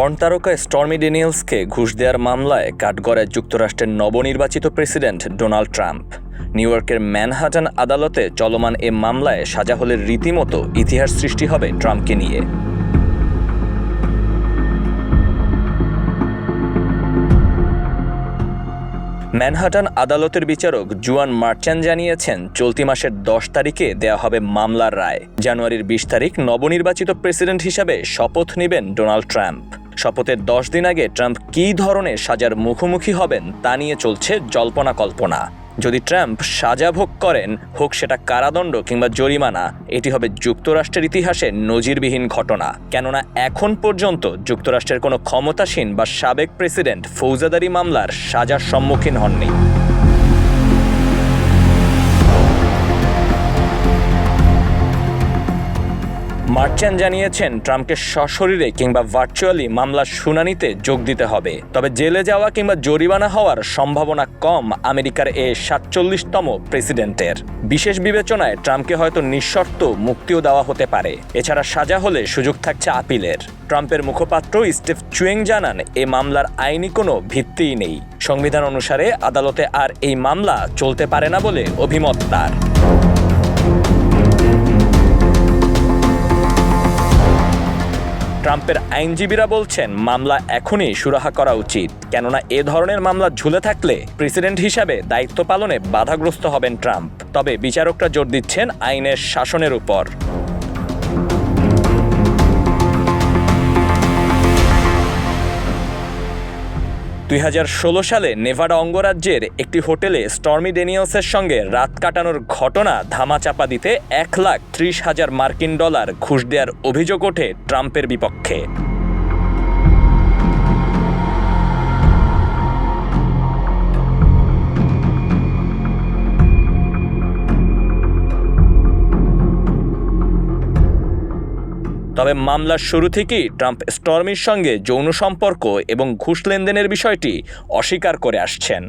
Porn তারকা stormy ডেনিয়েলসকে ঘুষ দেওয়ার মামলায় কাঠগড়ায় যুক্তরাষ্ট্রের নবনির্বাচিত প্রেসিডেন্ট ডোনাল্ড ট্রাম্প। নিউ ইয়র্কের ম্যানহাটন আদালতে চলমান এ মামলায় সাজা হলে রীতিমতো ইতিহাস সৃষ্টি হবে ট্রাম্পকে নিয়ে। ম্যানহাটন আদালতের বিচারক জুয়ান মার্চান জানিয়েছেন, চলতি মাসের দশ তারিখে দেয়া হবে মামলার রায়। জানুয়ারির বিশ তারিখ নবনির্বাচিত প্রেসিডেন্ট হিসাবে শপথ নেবেন ডোনাল্ড ট্রাম্প। শপথের দশ দিন আগে ট্রাম্প কী ধরনের সাজার মুখোমুখি হবেন তা নিয়ে চলছে জল্পনা কল্পনা। যদি ট্রাম্প সাজা ভোগ করেন, হোক সেটা কারাদণ্ড কিংবা জরিমানা, এটি হবে যুক্তরাষ্ট্রের ইতিহাসে নজিরবিহীন ঘটনা। কেননা এখন পর্যন্ত যুক্তরাষ্ট্রের কোনো ক্ষমতাসীন বা সাবেক প্রেসিডেন্ট ফৌজাদারি মামলার সাজার সম্মুখীন হননি। মার্চান জানিয়েছেন ট্রাম্পকে সশরীরে কিংবা ভার্চুয়ালি মামলার শুনানিতে যোগ দিতে হবে। তবে জেলে যাওয়া কিংবা জরিমানা হওয়ার সম্ভাবনা কম আমেরিকার এ সাতচল্লিশতম প্রেসিডেন্টের। বিশেষ বিবেচনায় ট্রাম্পকে হয়তো নিঃশর্ত মুক্তিও দেওয়া হতে পারে। এছাড়া সাজা হলে সুযোগ থাকছে আপিলের। ট্রাম্পের মুখপাত্র স্টিভ চুয়েং জানান, এ মামলার আইনি কোনো ভিত্তিই নেই। সংবিধান অনুসারে আদালতে আর এই মামলা চলতে পারে না বলে অভিমত তার। ট্রাম্পের আইনজীবীরা বলছেন, মামলা এখনই সুরাহা করা উচিত। কেননা এ ধরনের মামলা ঝুলে থাকলে প্রেসিডেন্ট হিসাবে দায়িত্ব পালনে বাধাগ্রস্ত হবেন ট্রাম্প। তবে বিচারকরা জোর দিচ্ছেন আইনের শাসনের উপর। দুই হাজার ষোলো সালে নেভাডা অঙ্গরাজ্যের একটি হোটেলে স্টর্মি ডেনিয়েলসের সঙ্গে রাত কাটানোর ঘটনা ধামাচাপা দিতে এক লাখ ত্রিশ হাজার মার্কিন ডলার ঘুষ দেওয়ার অভিযোগ ওঠে ট্রাম্পের বিপক্ষে। তবে মামলার শুরু থেকেই ট্রাম্প স্টর্মির সঙ্গে যৌন সম্পর্ক এবং ঘুষ লেনদেনের বিষয়টি অস্বীকার করে আসছেন।